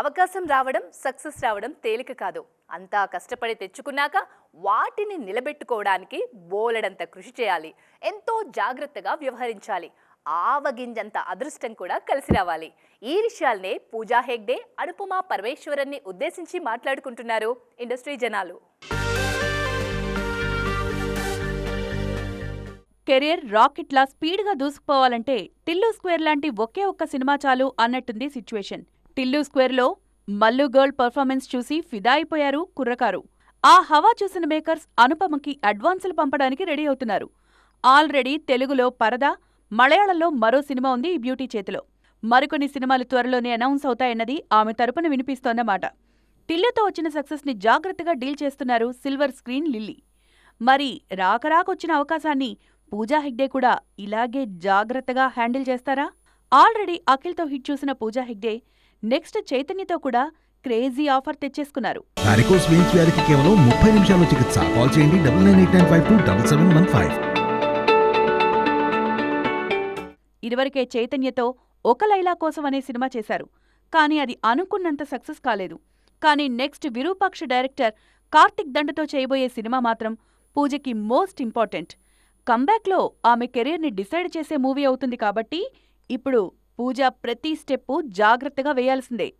అవకాశం రావడం సక్సెస్ రావడం తేలిక కాదు. అంతా కష్టపడి తెచ్చుకున్నాక వాటిని నిలబెట్టుకోవడానికి బోలెడంత కృషి చేయాలి. ఎంతో జాగ్రత్తగా వ్యవహరించాలి. ఆవగింజంత అదృష్టం కూడా కలిసి రావాలి. ఈ విషయాల్నే పూజా హెగ్డే అనుపమా పరమేశ్వరన్ని ఉద్దేశించి మాట్లాడుకుంటున్నారు ఇండస్ట్రీ జనాలు. కెరీర్ రాకెట్లా స్పీడ్గా దూసుకుపోవాలంటే టిల్లు స్క్వేర్ లాంటి ఒకే ఒక్క సినిమా చాలు అన్నట్టుంది సిచ్యువేషన్. టిల్లు స్క్వేర్లో మల్లు గర్ల్ పర్ఫార్మెన్స్ చూసి ఫిదా అయిపోయారు కుర్రకారు. ఆ హవా చూసిన మేకర్స్ అనుపమకి అడ్వాన్సులు పంపడానికి రెడీ అవుతున్నారు. ఆల్రెడీ తెలుగులో పరద మలయాళంలో మరో సినిమా ఉంది ఈ బ్యూటీ చేతిలో. మరికొన్ని సినిమాలు త్వరలోనే అనౌన్స్ అవుతాయన్నది ఆమె తరపున వినిపిస్తోందన్నమాట. టిల్లుతో వచ్చిన సక్సెస్ని జాగ్రత్తగా డీల్ చేస్తున్నారు సిల్వర్ స్క్రీన్ లిల్లీ. మరి రాకరాకొచ్చిన అవకాశాన్ని పూజా హెగ్డే కూడా ఇలాగే జాగ్రత్తగా హ్యాండిల్ చేస్తారా? ఆల్రెడీ అఖిల్తో హిట్ చూసిన పూజా హెగ్డే నెక్స్ట్ చైతన్యతో కూడా క్రేజీ ఆఫర్ తెచ్చేసుకున్నారు. వారికోస్ వెయిన్స్ వ్యాధికి కేవలం ముప్పై నిమిషాల్లో చికిత్స. కాల్ చేయండి double nine eight nine five two double seven one five. ఇదివరకే చైతన్యతో ఒక లైలా కోసం అనే సినిమా చేశారు. కానీ అది అనుకున్నంత సక్సెస్ కాలేదు. కానీ నెక్స్ట్ విరూపాక్ష డైరెక్టర్ కార్తిక్ దండతో చేయబోయే సినిమా మాత్రం పూజకి మోస్ట్ ఇంపార్టెంట్. కంబ్యాక్లో ఆమె కెరీర్ని డిసైడ్ చేసే మూవీ అవుతుంది కాబట్టి ఇప్పుడు పూజ ప్రతి స్టెప్పు జాగ్రత్తగా వేయాల్సిందే.